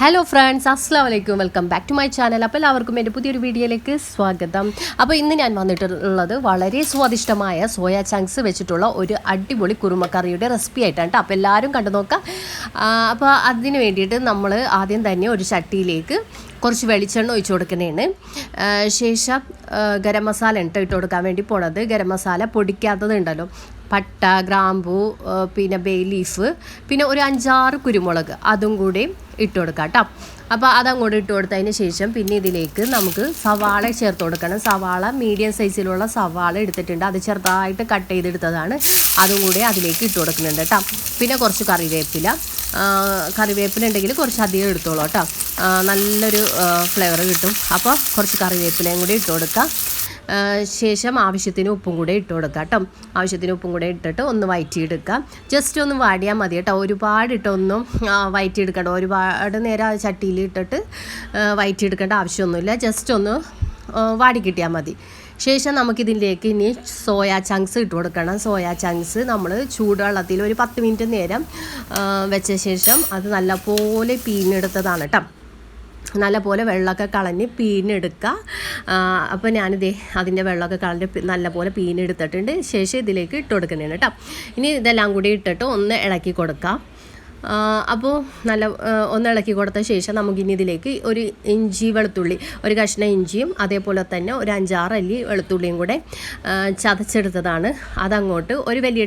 Hello friends അസ്സാം വലൈക്കും welcome back to my channel അപ്പോൾ എല്ലാവർക്കും എന്റെ പുതിയൊരു വീഡിയോയിലേക്ക് സ്വാഗതം. അപ്പോൾ ഇന്ന് ഞാൻ വന്നിട്ടുള്ളത് വളരെ സ്വാദിഷ്ടമായ സോയ ചങ്ക്സ് വെച്ചിട്ടുള്ള ഒരു അടിപൊളി കുറുമക്കറിയുടെ റെസിപ്പി ആയിട്ടാണ് അപ്പോൾ എല്ലാവരും കണ്ടു നോക്കാം. അപ്പോൾ അതിന് വേണ്ടിയിട്ട് നമ്മൾ ആദ്യം തന്നെ ഒരു ചട്ടിയിലേക്ക് കുറച്ച് വെളിച്ചെണ്ണ ഒഴിച്ചു കൊടുക്കുന്നതാണ്. ശേഷം ഗരം മസാല ഇട്ട് ഇട്ട് കൊടുക്കാൻ വേണ്ടി പോണത്. ഗരം മസാല പൊടിക്കാത്തത് ഉണ്ടല്ലോ. പട്ട ഗ്രാമ്പു പിന്നെ ബേ ലീഫ് പിന്നെ ഒരു അഞ്ചാറ് കുരുമുളക് അതും കൂടി ഇട്ട് കൊടുക്കാം കേട്ടോ അപ്പോൾ അതങ്ങോട്ട് ഇട്ട് കൊടുത്തതിന് ശേഷം പിന്നെ ഇതിലേക്ക് നമുക്ക് സവാള ചേർത്ത് കൊടുക്കണം. സവാള മീഡിയം സൈസിലുള്ള സവാള എടുത്തിട്ടുണ്ട്. അത് ചെറുതായിട്ട് കട്ട് ചെയ്തെടുത്തതാണ്. അതും കൂടി അതിലേക്ക് ഇട്ട് കൊടുക്കുന്നുണ്ട് കേട്ടോ പിന്നെ കുറച്ച് കറിവേപ്പില. കറിവേപ്പില ഉണ്ടെങ്കിൽ കുറച്ച് അധികം എടുത്തോളൂ കേട്ടോ നല്ലൊരു ഫ്ലേവർ കിട്ടും. അപ്പോൾ കുറച്ച് കറിവേപ്പിലയും കൂടി ഇട്ട് കൊടുക്കാം. ശേഷം ആവശ്യത്തിന് ഉപ്പും കൂടെ ഇട്ട് കൊടുക്കാം കേട്ടോ. ആവശ്യത്തിന് ഉപ്പും കൂടെ ഇട്ടിട്ട് ഒന്ന് വയറ്റിയെടുക്കുക. ജസ്റ്റ് ഒന്ന് വാടിയാൽ മതി കേട്ടോ. ഒരുപാട് ഇട്ടൊന്നും വയറ്റിയെടുക്കണ്ട. ഒരുപാട് നേരം ചട്ടിയിൽ ഇട്ടിട്ട് വയറ്റിയെടുക്കേണ്ട ആവശ്യമൊന്നുമില്ല. ജസ്റ്റ് ഒന്ന് വാടി കിട്ടിയാൽ മതി. ശേഷം നമുക്കിതിലേക്ക് ഇനി സോയാ ചങ്ക്സ് ഇട്ട് കൊടുക്കണം. സോയാ ചങ്ക്സ് നമ്മൾ ചൂടുവെള്ളത്തിൽ ഒരു പത്ത് മിനിറ്റ് നേരം വെച്ച ശേഷം അത് നല്ലപോലെ പീഞ്ഞെടുത്തതാണ് കേട്ടോ. നല്ലപോലെ വെള്ളമൊക്കെ കളഞ്ഞ് പീനെടുക്കുക അപ്പോൾ ഞാനിതേ അതിന്റെ വെള്ളമൊക്കെ കളഞ്ഞ് നല്ലപോലെ പീനെടുത്തിട്ടുണ്ട് ശേഷം ഇതിലേക്ക് ഇട്ട് കൊടുക്കുന്നതാണ് കേട്ടോ. ഇനി ഇതെല്ലാം കൂടി ഇട്ടിട്ട് ഒന്ന് ഇളക്കി കൊടുക്കാം. അപ്പോൾ നല്ല ഒന്നിളക്കി കൊടുത്ത ശേഷം നമുക്കിനി ഇതിലേക്ക് ഒരു ഇഞ്ചി വെളുത്തുള്ളി ഒരു കഷ്ണ ഇഞ്ചിയും അതേപോലെ തന്നെ ഒരു അഞ്ചാറ് അല്ലി വെളുത്തുള്ളിയും കൂടെ ചതച്ചെടുത്തതാണ്. അതങ്ങോട്ട് ഒരു വലിയ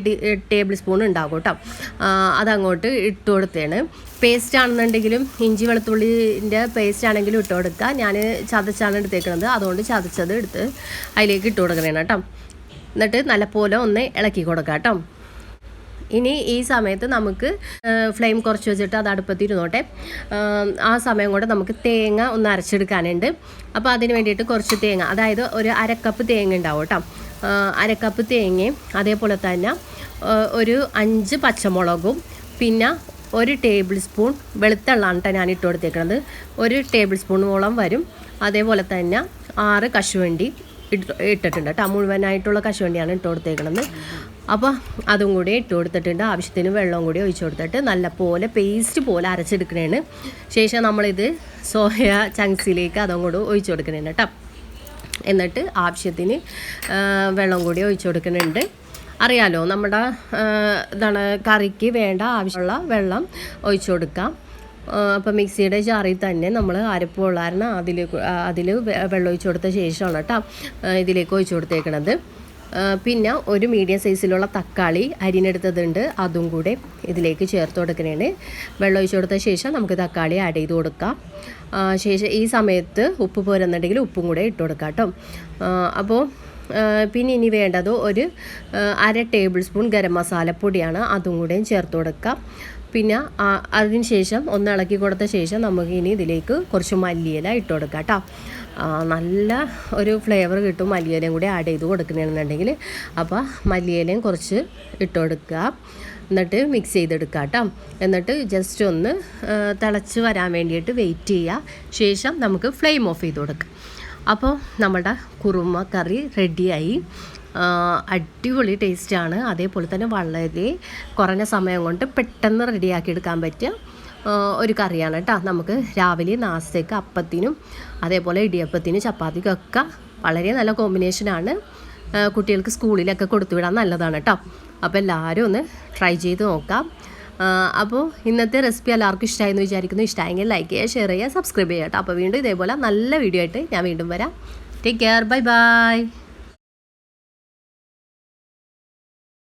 ടേബിൾ സ്പൂൺ ഉണ്ടാകും കേട്ടോ. അതങ്ങോട്ട് ഇട്ട് കൊടുത്തേണ് പേസ്റ്റ് ആണെന്നുണ്ടെങ്കിലും ഇഞ്ചി വെളുത്തുള്ളിന്റെ പേസ്റ്റ് ആണെങ്കിലും ഇട്ട് കൊടുക്കുക. ഞാൻ ചതച്ചാണ് എടുത്തേക്കുന്നത് അതുകൊണ്ട് ചതച്ചത് എടുത്ത് അതിലേക്ക് ഇട്ട് കൊടുക്കണേണ് കേട്ടോ. എന്നിട്ട് നല്ലപോലെ ഒന്ന് ഇളക്കി കൊടുക്കാം കേട്ടോ. ഇനി ഈ സമയത്ത് നമുക്ക് ഫ്ലെയിം കുറച്ച് വെച്ചിട്ട് അത് അടുപ്പത്ത് ഇരുന്നോട്ടെ ആ, സമയം കൊണ്ട് നമുക്ക് തേങ്ങ ഒന്ന് അരച്ചെടുക്കാനുണ്ട്. അപ്പോൾ അതിന് വേണ്ടിയിട്ട് കുറച്ച് തേങ്ങ അതായത് ഒരു അരക്കപ്പ് തേങ്ങ ഉണ്ടാവും കേട്ടോ. അരക്കപ്പ് തേങ്ങയും അതേപോലെ തന്നെ ഒരു അഞ്ച് പച്ചമുളകും പിന്നെ ഒരു ടേബിൾ സ്പൂൺ വെളുത്തുള്ളാണ് കേട്ടോ ഞാൻ ഇട്ട് കൊടുത്തേക്കുന്നത് ഒരു ടേബിൾ സ്പൂണോളം വരും. അതേപോലെ തന്നെ ആറ് കശുവണ്ടി ഇട്ട് ഇട്ടിട്ടുണ്ട് കേട്ടോ മുഴുവനായിട്ടുള്ള കശുവണ്ടിയാണ് ഇട്ട് കൊടുത്തേക്കുന്നത് അപ്പോൾ അതും കൂടി ഇട്ട് കൊടുത്തിട്ടുണ്ട്. ആവശ്യത്തിന് വെള്ളവും കൂടി ഒഴിച്ചു കൊടുത്തിട്ട് നല്ലപോലെ പേസ്റ്റ് പോലെ അരച്ചെടുക്കണേന് ശേഷം നമ്മളിത് സോയ ചങ്ക്സിലേക്ക് അതും കൂടി ഒഴിച്ചു കൊടുക്കണേന് കേട്ടോ എന്നിട്ട് ആവശ്യത്തിന് വെള്ളം കൂടി ഒഴിച്ചു കൊടുക്കുന്നുണ്ട് അറിയാലോ നമ്മുടെ ഇതാണ് കറിക്ക് വേണ്ട ആവശ്യമുള്ള വെള്ളം ഒഴിച്ചു കൊടുക്കാം. അപ്പോൾ മിക്സിയുടെ ജാറിൽ തന്നെ നമ്മൾ അരപ്പ് കൊള്ളാരണം അതിൽ അതിൽ വെള്ളം ഒഴിച്ചു കൊടുത്ത ശേഷമാണ് കേട്ടോ ഇതിലേക്ക് ഒഴിച്ചു കൊടുത്തേക്കണത്. പിന്നെ ഒരു മീഡിയം സൈസിലുള്ള തക്കാളി അരിഞ്ഞെടുത്തതുണ്ട്. അതും കൂടെ ഇതിലേക്ക് ചേർത്ത് കൊടുക്കണേണ് വെള്ളം ഒഴിച്ചു കൊടുത്ത ശേഷം നമുക്ക് തക്കാളി ആഡ് ചെയ്ത് കൊടുക്കാം. ശേഷം ഈ സമയത്ത് ഉപ്പ് പോരുന്നുണ്ടെങ്കിൽ ഉപ്പും കൂടെ ഇട്ട് കൊടുക്കാം കേട്ടോ. അപ്പോൾ പിന്നെ ഇനി വേണ്ടത് ഒരു അര ടേബിൾ സ്പൂൺ ഗരം മസാലപ്പൊടിയാണ്. അതും കൂടെയും ചേർത്ത് കൊടുക്കാം. പിന്നെ അതിന് ശേഷം ഒന്ന് ഇളക്കി കൊടുത്ത ശേഷം നമുക്ക് ഇനി ഇതിലേക്ക് കുറച്ച് മല്ലിയില ഇട്ട് കൊടുക്കാം കേട്ടോ. നല്ല ഒരു ഫ്ലേവർ കിട്ടും മല്ലിയിലയും കൂടി ആഡ് ചെയ്ത് കൊടുക്കണമെന്നുണ്ടെങ്കിൽ അപ്പോൾ മല്ലിയിലയും കുറച്ച് ഇട്ട് കൊടുക്കുക. എന്നിട്ട് മിക്സ് ചെയ്തെടുക്കുക കേട്ടോ. എന്നിട്ട് ജസ്റ്റ് ഒന്ന് തിളച്ച് വരാൻ വേണ്ടിയിട്ട് വെയിറ്റ് ചെയ്യുക. ശേഷം നമുക്ക് ഫ്ലെയിം ഓഫ് ചെയ്ത് കൊടുക്കുക അപ്പോൾ നമ്മുടെ കുറുമ കറി റെഡിയായി അടിപൊളി ടേസ്റ്റാണ് അതേപോലെ തന്നെ വളരെ കുറഞ്ഞ സമയം കൊണ്ട് പെട്ടെന്ന് റെഡിയാക്കി എടുക്കാൻ പറ്റിയ ഒരു കറിയാണ് കേട്ടോ നമുക്ക് രാവിലെ നാസ്തയ്ക്ക് അപ്പത്തിനും അതേപോലെ ഇടിയപ്പത്തിനും ചപ്പാത്തിക്കൊക്കെ വളരെ നല്ല കോമ്പിനേഷനാണ് കുട്ടികൾക്ക് സ്കൂളിലൊക്കെ കൊടുത്തു വിടാൻ നല്ലതാണ് കേട്ടോ അപ്പോൾ എല്ലാവരും ഒന്ന് ട്രൈ ചെയ്ത് നോക്കാം. അപ്പോൾ ഇന്നത്തെ റെസിപ്പി എല്ലാവർക്കും ഇഷ്ടമായെന്ന് വിചാരിക്കുന്നു. ഇഷ്ടമായെങ്കിൽ ലൈക്ക് ചെയ്യുക ഷെയർ ചെയ്യുക സബ്സ്ക്രൈബ് ചെയ്യുക കേട്ടോ അപ്പോൾ വീണ്ടും ഇതേപോലെ നല്ല വീഡിയോ ആയിട്ട് ഞാൻ വീണ്ടും വരാം. Take care bye bye